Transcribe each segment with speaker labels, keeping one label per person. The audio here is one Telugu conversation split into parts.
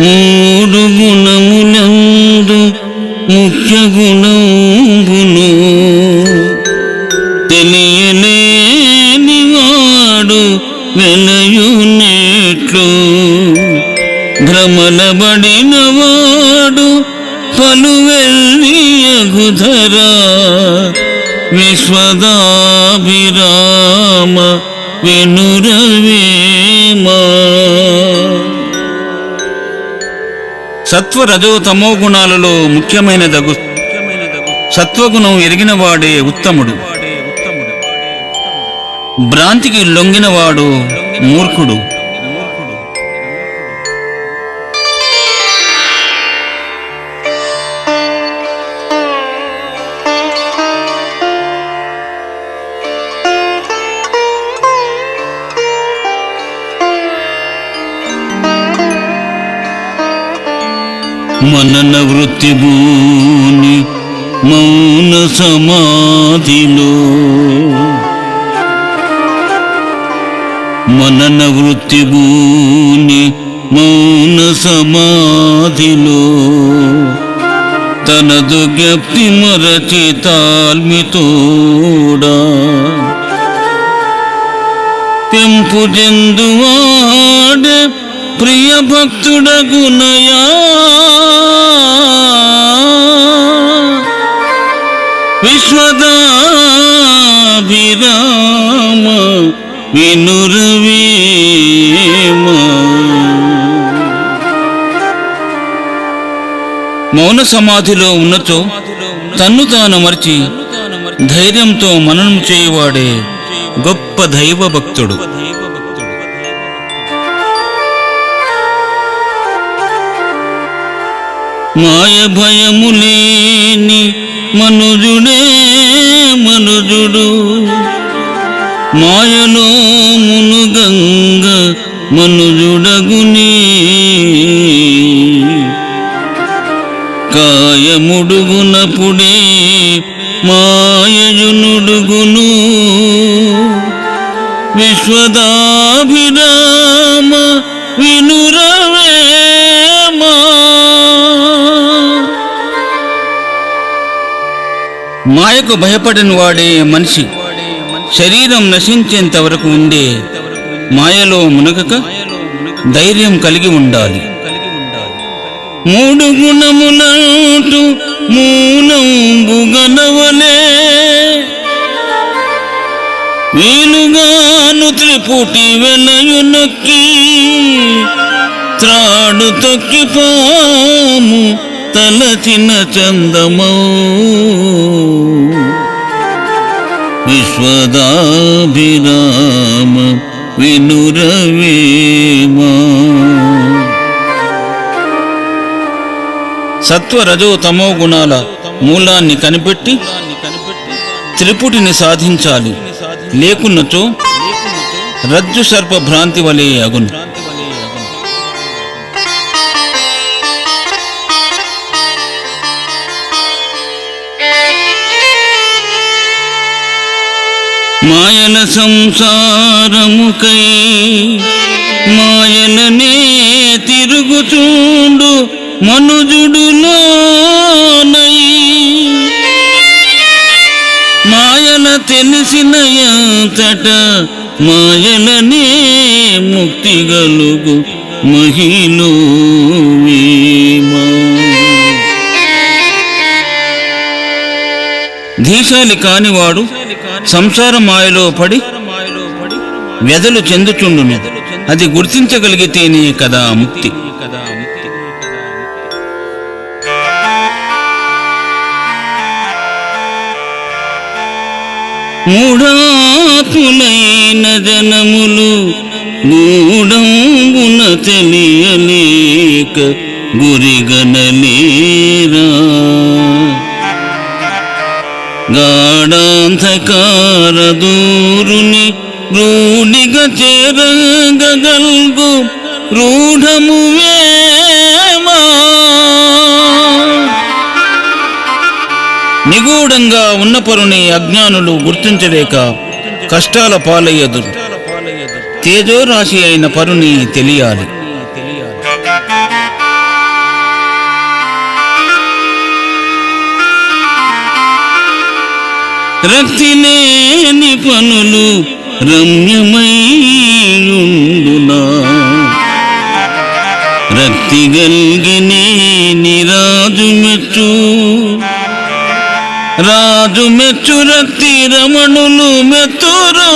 Speaker 1: మూడు గుణములందు ముఖ్య గుణంబును తెలియలేని వాడు వెలయునేట్లు. భ్రమలబడిన వాడు పలువెల్లియగుధరా. విశ్వదాభిరామ వెనురవేమా. సత్వ రజో తమో గుణాలలో ముఖ్యమైనదగు సత్వగుణం ఎరిగిన వాడే ఉత్తముడు. భ్రాంతికి లొంగినవాడు మూర్ఖుడు. మనన వృత్తి భూని మౌన సమాధిలో. మనన వృత్తి భూని మౌన సమాధిలో. తనదు జ్ఞప్తి మరచి తాల్మితోడా పెంపు చెందువాడే ప్రియ భక్తుడగునయా విశ్వదాభిరామ వినురవేమ. మౌన సమాధిలో ఉన్నచో తన్ను తాను మరిచి ధైర్యంతో మననం చేయవాడే గొప్ప దైవ భక్తుడు మాయ భయము లేని మనుజుడే మనుజుడు. మాయలో మునుగంగ మనుజుడగునే కాయముడుగునప్పుడే మాయజునుడుగును. విశ్వదాభిరామ వినురా మాయకు భయపడిన వాడే మనిషి. శరీరం నశించేంత వరకు ఉండే మాయలో మునగక ధైర్యం కలిగి ఉండాలి. మూడు గుణములంటూ మూనంబు గనవలే. వీలుగాను త్రిపుటి వెలయు నొక్కి త్రాడు తొక్కి పాము తలచిన చందమౌ. విశ్వదాభిరామ వినురవేమా. సత్వ రజో తమో గుణాల మూలాన్ని కనిపెట్టి త్రిపుటిని సాధించాలి. లేకున్నచో రజ్జు సర్ప భ్రాంతి వలె అగును. మాయల సంసారముకై మాయలనే తిరుగుచుండు మనుజుడులోనై. మాయల తెలిసిన ఎంతట మాయలనే ముక్తి గలుగు మహిళ ధీశాలి కానివాడు సంసార మాయలో పడి వ్యధలు చెందుచుండును. అది గుర్తించగలిగితేనే కదా ముక్తి. మూఢాత్ములైన జనములు గూఢంబున తెలియలేక గురిగనలేరా? గాఢాంధకార దూరుని రూఢిగా చేరగల్గు రూఢము వేమా. నిగూఢంగా ఉన్న పరుని అజ్ఞానులు గుర్తించలేక కష్టాల పాలయ్యదు తేజోరాశి అయిన పరుని తెలియాలి. రక్తిలేని పనులు రమ్యమయ్యుండునా రక్తి గల్గిని నిరాజు మెచ్చు. రాజు మెచ్చు రక్తి రమణులు మెత్తురు.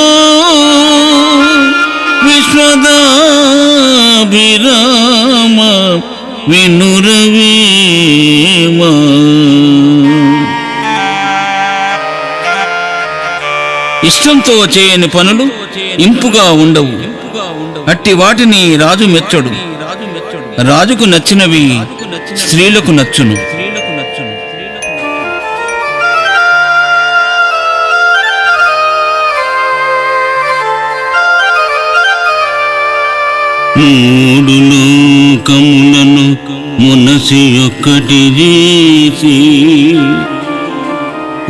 Speaker 1: విశ్వదాభిరామ వినురవేమా? ఇష్టంతో చేయని పనులు ఇంపుగా ఉండవు. అట్టి వాటిని రాజు మెచ్చడు. రాజుకు నచ్చినవి స్త్రీలకు నచ్చును. మూడు లోకములను మునసి ఒక్కటి చేసి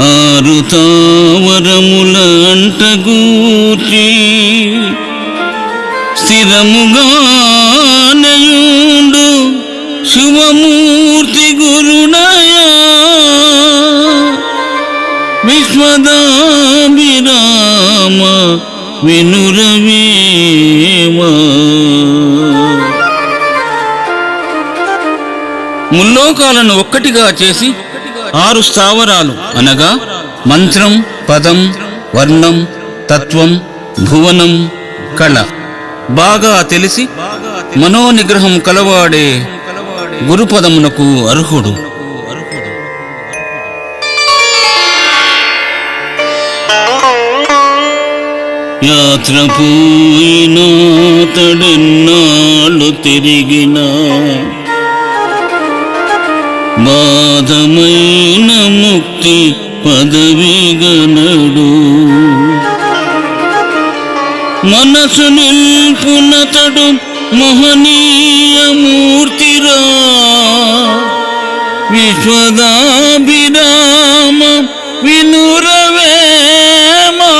Speaker 1: ఆరు తావరముల అంటగూర్చి స్థిరముగానయుండు శివమూర్తి గురుడయా విశ్వదాభిరామ వినురవేమా. ముల్లోకాలను ఒక్కటిగా చేసి ఆరు స్థావరాలు అనగా మంత్రం పదం వర్ణం తత్వం భువనం కళ. బాగా తెలిసి మనోనిగ్రహం కలవాడే గురుపదమునకు అర్హుడు. యాత్ర పోయినా తడెన్నాళ్ళు తిరిగినా బాధమైన ముక్తి పదవిగనడు మనసు నిల్పునతడు మోహనీయమూర్తిరా. విశ్వదాభిరామ వినురవేమా.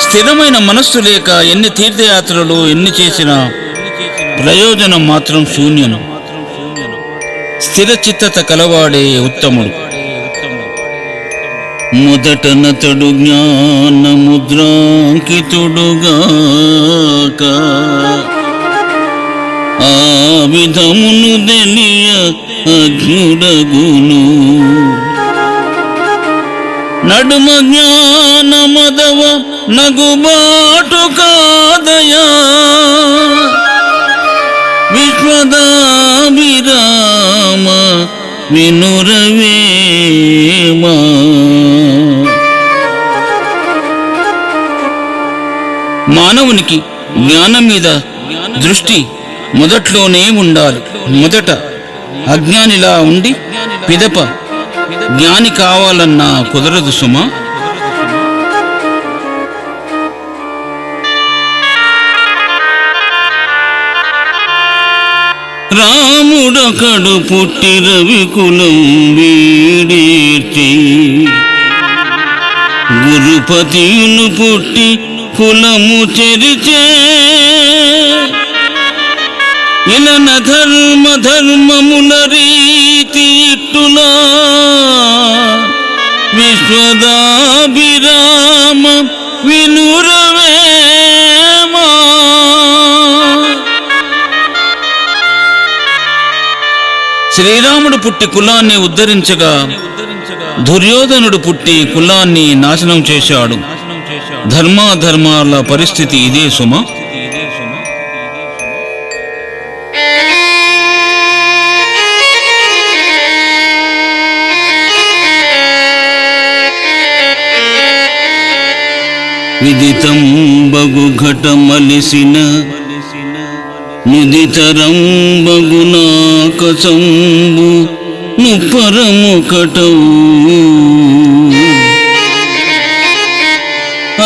Speaker 1: స్థిరమైన మనస్సు లేక ఎన్ని తీర్థయాత్రలు ఎన్ని చేసినా ప్రయోజనం మాత్రం శూన్యం స్థిరచిత్తత కలవాడే ఉత్తముడు. మొదట నతడు జ్ఞాన ముద్రాంకితుడుగాక ఆ విధమును తెలియ అజ్ఞుడగును. నడుమ జ్ఞాన మదవ నగుబాటు కాదయా. విశ్వదాభిరామ వినురవేమ? మానవునికి జ్ఞానం మీద దృష్టి మొదట్లోనే ఉండాలి. మొదట అజ్ఞానిలా ఉండి పిదప జ్ఞాని కావాలన్నా కుదరదు సుమా. రాముడొకడు పుట్టి రవికులం వీడేర్చి గురుపతియులు పుట్టి కులము చెరిచే ఇలన ధర్మ ధర్మముల రీతి ఇట్టులా విశ్వదాభిరామ వినురవేమా. శ్రీరాముడు పుట్టి కులాన్ని ఉద్ధరించగా దుర్యోధనుడు పుట్టి కులాన్ని నాశనం చేశాడు. ధర్మాధర్మాల పరిస్థితి ఇదే సుమ. విదితం బగు నిదితరం బగునాకసంబు ముప్పరము కటవు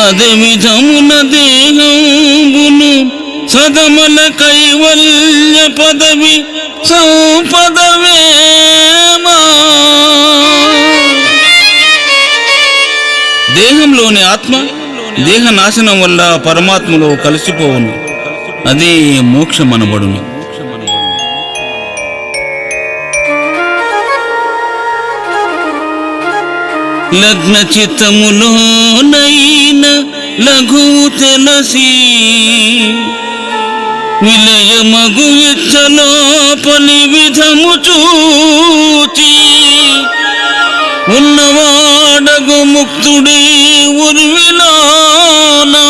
Speaker 1: అదే విధమున దేహంబును సదమల కైవల్య పదవి సంపదవేమా దేహంలోని ఆత్మ దేహ నాశనం వల్ల పరమాత్మలో కలిసిపోవును. అదే మోక్షమనబడును. లగ్న చిత్తములోనైన లఘు తెలసి విలయమగు ఇచ్చలోపలి విధము చూచి ఉన్నవాడగు ముక్తుడే ఉర్విలానా.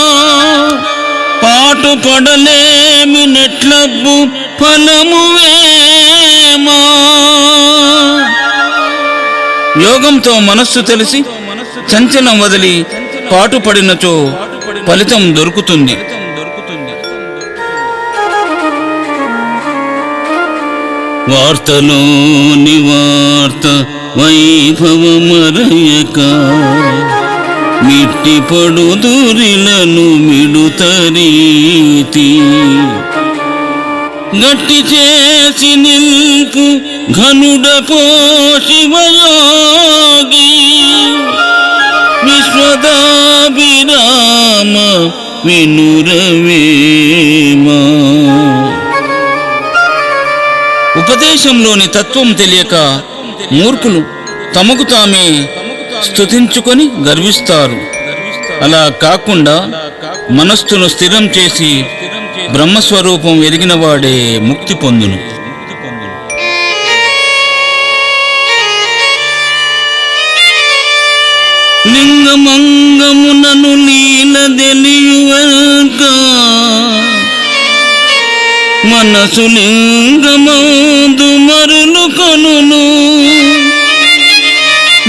Speaker 1: పాటు పడలేమి నెట్లబ్బు ఫలము వేమా యోగంతో మనస్సు తెలిసి చంచలం వదిలి పాటు పడినచో ఫలితం దొరుకుతుంది. వార్తలోని వార్త వైభవమరయక మిట్టి పడు దూరిలను మిడుతరీతి గట్టి చేసి నిల్పు ఘనుడ పోషివయోగి విశ్వదాభిరామ వినురవేమా. ఉపదేశంలోని తత్వం తెలియక మూర్ఖులు తమకు తామే స్థుతించుకొని గర్విస్తారు. అలా కాకుండా మనస్సును స్థిరం చేసి బ్రహ్మస్వరూపం ఎరిగిన వాడే ముక్తి పొందును. లింగమంగమునను లీల మనసు లింగమందు మరులు కొనును.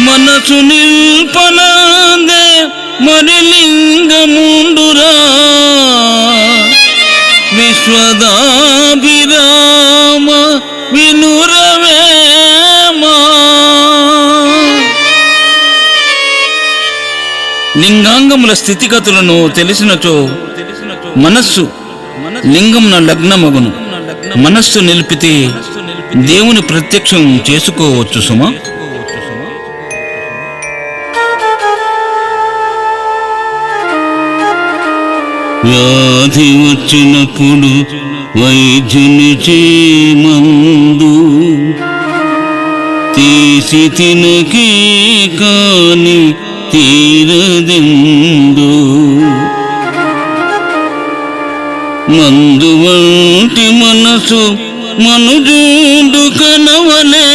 Speaker 1: మనసు నిల్పనాదే మరి లింగముండురా విశ్వదాభిరామ వినురవేమా. లింగాంగముల స్థితిగతులను తెలిసినచో మనస్సు లింగమున లగ్నమగును. మనస్సు నిలిపితే దేవుని ప్రత్యక్షం చేసుకోవచ్చు సుమా. వ్యాధి వచ్చినప్పుడు వైద్యుని చేమందు తీసి తినకే కాని తీరదెందు. మందు వంటి మనసు మనుజుడు కనవలే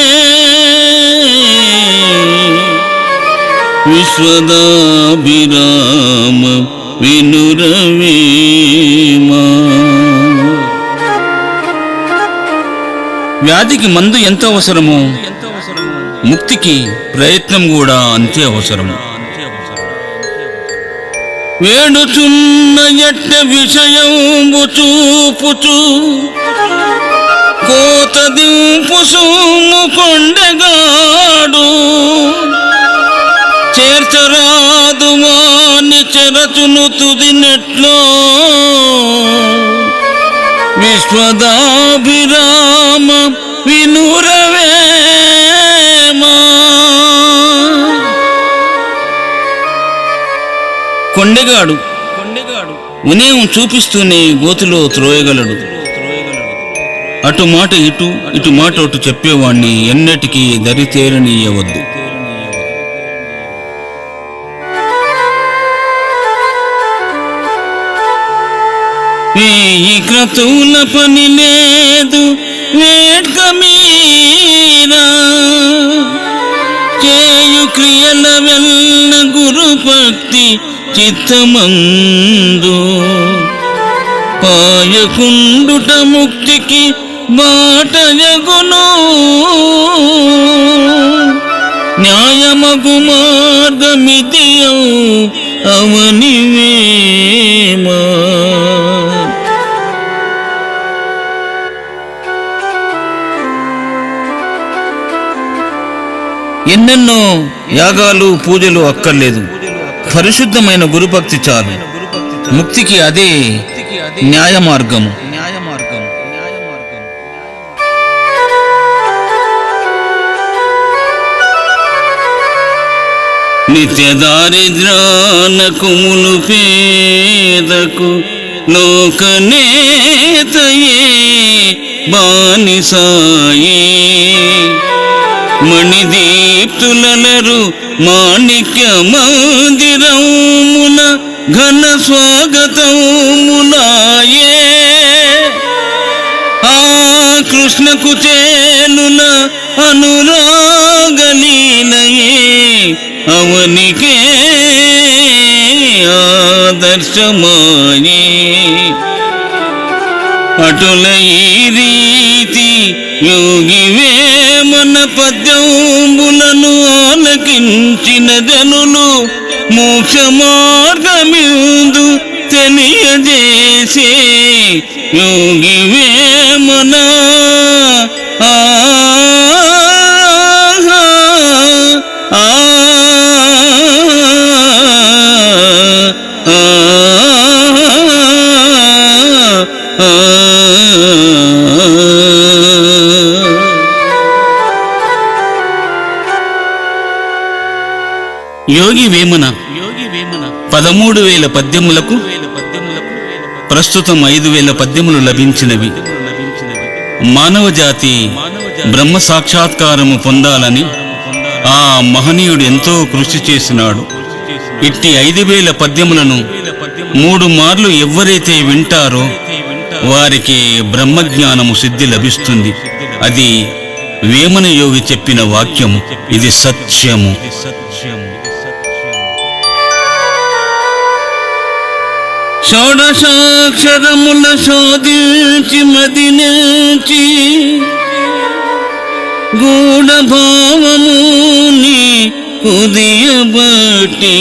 Speaker 1: విశ్వదాభిరామ వినురవేమా. వ్యాధికి మందు ఎంత అవసరమో? ముక్తికి ప్రయత్నం కూడా అంతే అవసరము. వేడుచున్న ఎట్ట విషయంబు చూపుచు కోత దింపు సూము కొండగాడు. చేర్చరాదు వాని చెరచును తుదినెట్లో. విశ్వదాభిరామ వినురవేమా కొండెగాడు వినయం చూపిస్తూనే గోతిలో త్రోయగలడు. అటు మాట ఇటు ఇటు మాట అటు చెప్పేవాణ్ణి ఎన్నటికీ దరితేరనీయవద్దు ఈ క్రతువుల పని లేదు వేడ్క మీరా చేయు క్రియల వెల్ల గురు భక్తి చిత్తమందు. పాయకుండుట ముక్తికి బాటయగును న్యాయమగు మార్గమితి అవనివేమా. ఎన్నెన్నో యాగాలు పూజలు అక్కర్లేదు. పరిశుద్ధమైన గురుభక్తి చాలు. ముక్తికి అదే న్యాయ మార్గము నిత్య దారిద్రాలకు ములు పేదకు లోకనేతయే బానిసాయి. మణిదీప్తులలరు మాణిక్య మందిరమున ఘన స్వాగతమునాయే. ఆ కృష్ణకు చేనున అనురాగలీనయే అవనికే ఆదర్శమాయే. అటుల ఈ రీతి యోగివే మన పద్యంబులను ఆలకించిన జనులు మోక్ష మార్గమిందు తెలియజేసే యోగివే మన ఆ యోగి వేమన
Speaker 2: యోగి వేమన
Speaker 1: పదమూడు వేల పద్యములకు ప్రస్తుతం ఐదు వేల పద్యములు లభించినవి. మానవ జాతి బ్రహ్మ సాక్షాత్కారము పొందాలని ఆ మహనీయుడు ఎంతో కృషి చేసినాడు. ఇట్టి ఐదు వేల పద్యములను మూడు మార్లు ఎవరైతే వింటారో
Speaker 2: వింటా
Speaker 1: వారికి బ్రహ్మజ్ఞానము సిద్ధి లభిస్తుంది. అది వేమన యోగి చెప్పిన వాక్యము. ఇది సత్యము. షోడశాక్షరముల శోధించి మది నుంచి గూఢభావము నీ కుదియబట్టి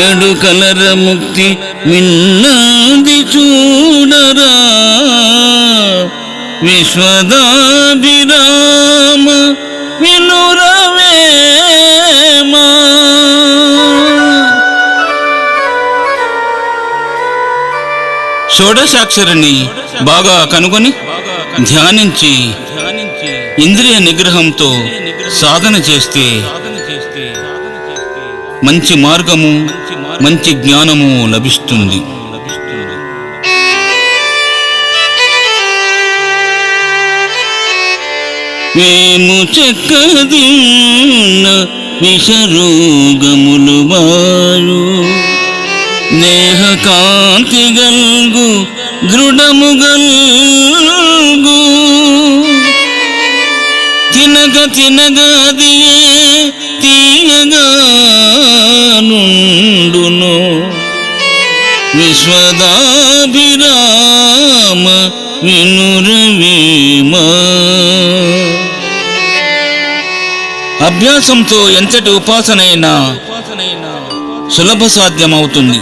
Speaker 1: ఏడు కలర ముక్తి విన్నది చూడరా విశ్వదాభిరామ వినురవేమా షోడశాక్షరిని బాగా కనుగొని ధ్యానించి
Speaker 2: ధ్యానించి
Speaker 1: ఇంద్రియ నిగ్రహంతో సాధన చేస్తే మంచి మార్గము
Speaker 2: మంచి
Speaker 1: జ్ఞానము లభిస్తుంది. మేము చెక్కదిన్న విషరోగములు వారు నేహ కాంతి గల్గు దృఢము గల్గు. తినగ తినగదియే తీయగా నుండును. విశ్వదాభిరామ వినురవీమ. అభ్యాసంతో ఎంతటి ఉపాసనైనా
Speaker 2: ఉపాసనైన
Speaker 1: సులభ సాధ్యమవుతుంది.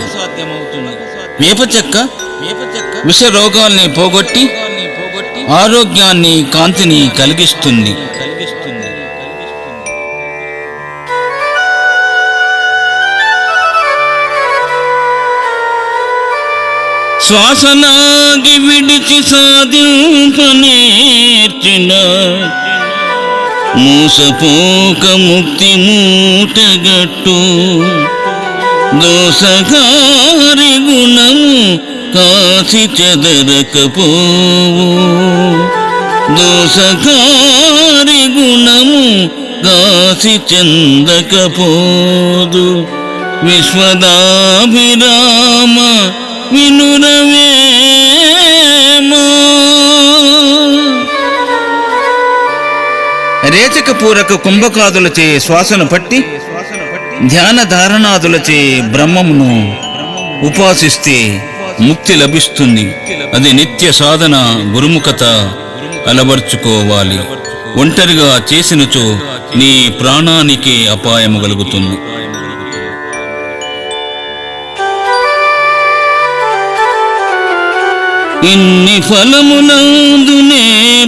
Speaker 1: వేప చెక్క విష రోగాల్ని పోగొట్టి ఆరోగ్యాన్ని కాంతిని కలిగిస్తుంది.
Speaker 2: కలిగిస్తుంది
Speaker 1: శ్వాసనాగి విడిచి సాధింపనేర్చిన మూసపోక ముక్తి మూటగట్టు. దోషకారి గుణము కాసి చెదరకపోవు. దోషకారి గుణము కాసి చెందకపోదు. విశ్వదాభిరామ వినురవేమా రేచక పూరక కుంభకాదులచే శ్వాసను పట్టి
Speaker 2: ధ్యానధారణాదులచే
Speaker 1: ధ్యాన ధారణాదులచే బ్రహ్మమును ఉపాసిస్తే ముక్తి లభిస్తుంది. అది నిత్య సాధన గురుముఖత అలవర్చుకోవాలి. ఒంటరిగా చేసినచో నీ ప్రాణానికి అపాయము కలుగుతుంది. ఇన్ని ఫలమునందునే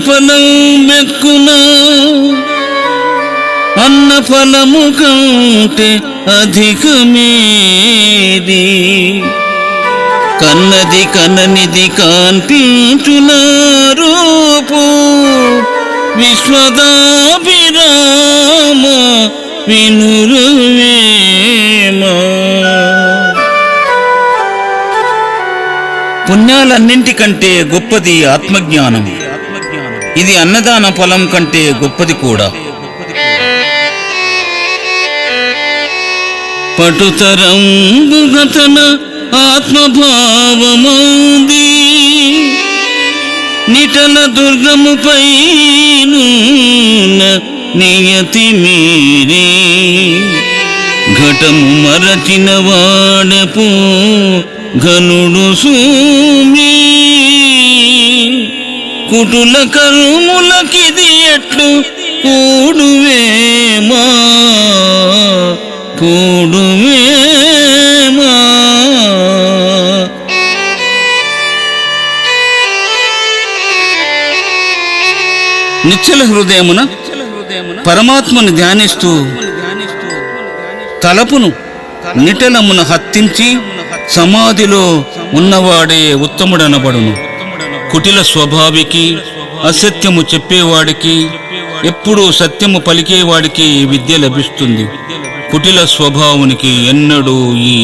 Speaker 1: ఫలం మెక్కునా అన్న ఫలము కంటే అధికమేది? కన్నది కననిది కాన్పించున రూపు విశ్వదాభిరామ వినురువేమ. పుణ్యాలన్నింటికంటే గొప్పది ఆత్మజ్ఞానం ఇది అన్నదాన ఫలం కంటే గొప్పది కూడా. పటుతరంబుగతన ఆత్మభావమౌది. నిటల దుర్గముపై నియతి మీరే. ఘటము మరచిన వాడపు ఘనుడు సూమి కుటుల కరుములకిది ఎట్లు కూడువేమా? కూడుమేమా నిశ్చల హృదయమున పరమాత్మను ధ్యానిస్తూ తలపును నిటలమున హత్తించి సమాధిలో ఉన్నవాడే ఉత్తముడనబడును. కుటిల స్వభావికి అసత్యము చెప్పేవాడికి ఎప్పుడూ సత్యము పలికేవాడికి విద్య లభిస్తుంది. కుటిల స్వభావునికి ఎన్నడూ ఈ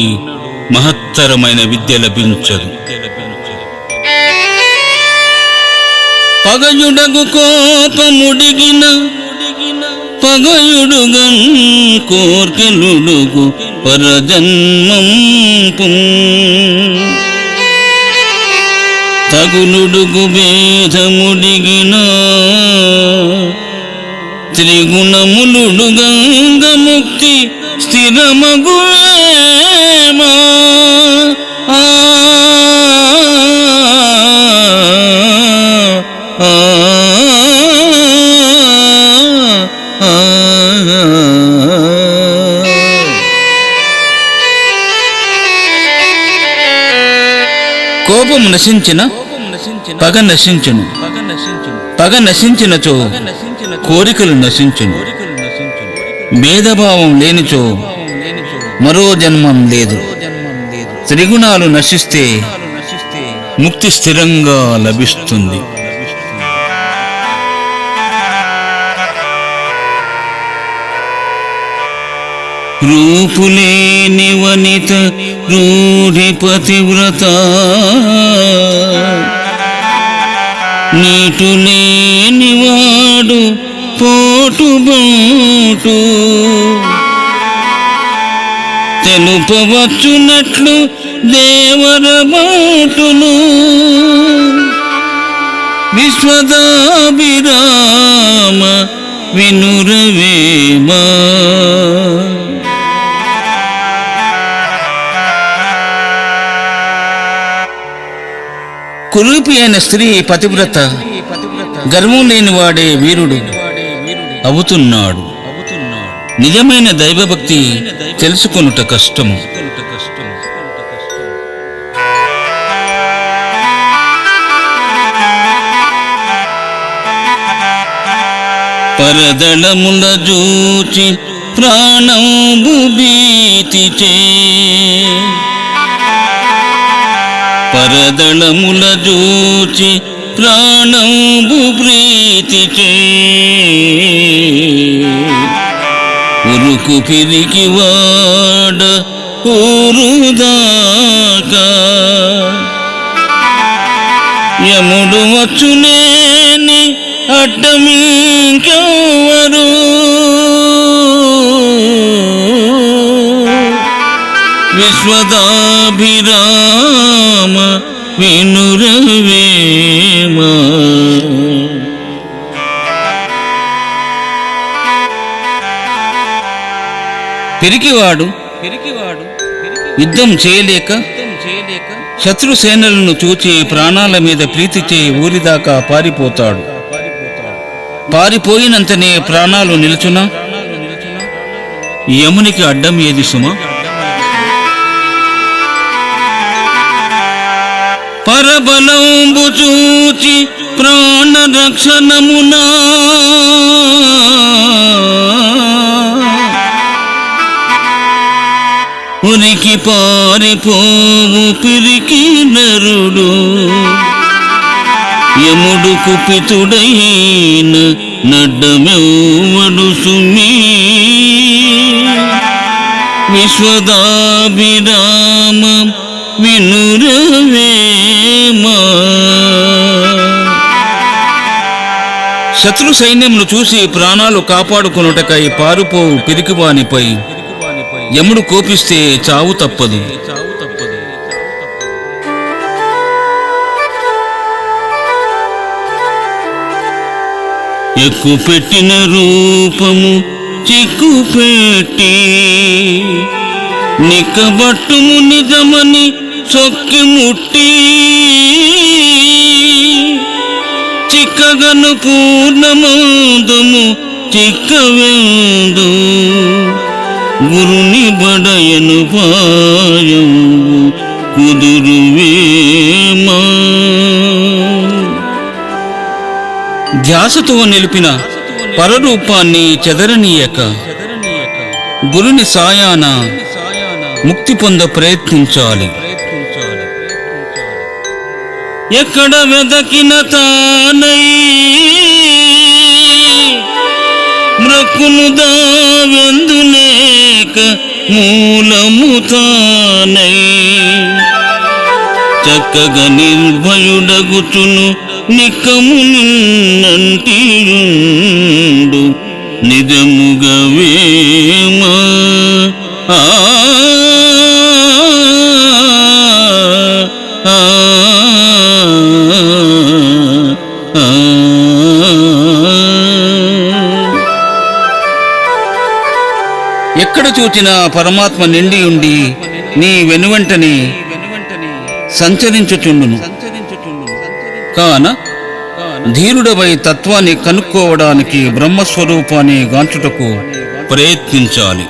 Speaker 1: మహత్తరమైన విద్య లభించదు. పగయుడగు కోపముడిగిన పగయుడుగం కోర్కెలుడుగు పరజన్మం తగులుడుగు భేదముడిగిన త్రిగుణములుడు గంగముక్తి స్థిరమగుమా ఆ, ఆ, కోపం నశించిన పగ నశించును. పగ నశించినచో కోరికలు నశించును. భేదభావం లేనిచో మరో జన్మం లేదు. త్రిగుణాలు నశిస్తే ముక్తి స్థిరంగా లభిస్తుంది. రూపులేని వనిత రూఢి పతివ్రత నీటులేని వాడు పోటుబోటు తెలుపవచ్చునట్లు దేవర బాటును విశ్వదాభిరామ వినురవేమా. కురూపి అయిన స్త్రీ పతివ్రత. గర్వం లేని వాడే వీరుడు. అవుతున్నాడు. నిజమైన దైవభక్తి తెలుసుకొనుట కష్టము. పరదళముల జూచి ప్రాణంబు భీతిచే పరదళముల జూచి ప్రాణంబు ప్రీతిచే ఉరుకు పిరికి వాడ ఊరుదాకా. యముడు వచ్చునేని అడ్డమింకెవరు విశ్వదాభిరామ వినురవే. పిరికివాడు పిరికివాడు యుద్ధం చేయలేక శత్రు సేనలను చూచి ప్రాణాల మీద ప్రీతి చేయి ఊరిదాకా పారిపోతాడు. పారిపోయినంతనే ప్రాణాలు నిలుచునా? యమునికి అడ్డం ఏది సుమా? పరబలంబు చూచి ప్రాణ రక్షణమునా ఉనికి పారిపోవు పిరికి నరుడు. యముడు కుపితుడైన నడ్డమెవ్వడు సుమి. విశ్వదాభిరామ వినురవేమా శత్రు సైన్యమును చూసి ప్రాణాలు కాపాడుకొనుటకై పారుపోవు పిరికివానిపై. యముడు కోపిస్తే చావు తప్పదు. ఎక్కు పెట్టిన రూపము చిక్కు పెట్టి నిక్కబట్టుము నిజమని చొక్కి ముట్టి చిక్కగను పూర్ణమందుము చిక్కవేందు. గురుని బడయను పాయం కుదురువేమా ధ్యాసతో నిలిపిన పరరూపాన్ని చెదరనీయక.
Speaker 2: చెదరనీయక
Speaker 1: గురుని సాయాన ముక్తి పొంద ప్రయత్నించాలి
Speaker 2: ప్రయత్నించాలి.
Speaker 1: ఎక్కడ వెదకిన తానై మృక్కును దావెందులేక మూలము తానై. చక్కగా నిర్భయుడగుచును నిక్కము నిన్నంటియుండు నిజముగా వేమా. ఆ, ఎక్కడ చూచినా పరమాత్మ నిండి ఉండి నీ వెనువెంటని
Speaker 2: వెనువెంటనే
Speaker 1: సంచరించుచుండును.
Speaker 2: సంచరించుచుండు
Speaker 1: కాన ధీరుడపై తత్వాన్ని కనుక్కోవడానికి బ్రహ్మస్వరూపాన్ని గాంచుటకు
Speaker 2: ప్రయత్నించాలి.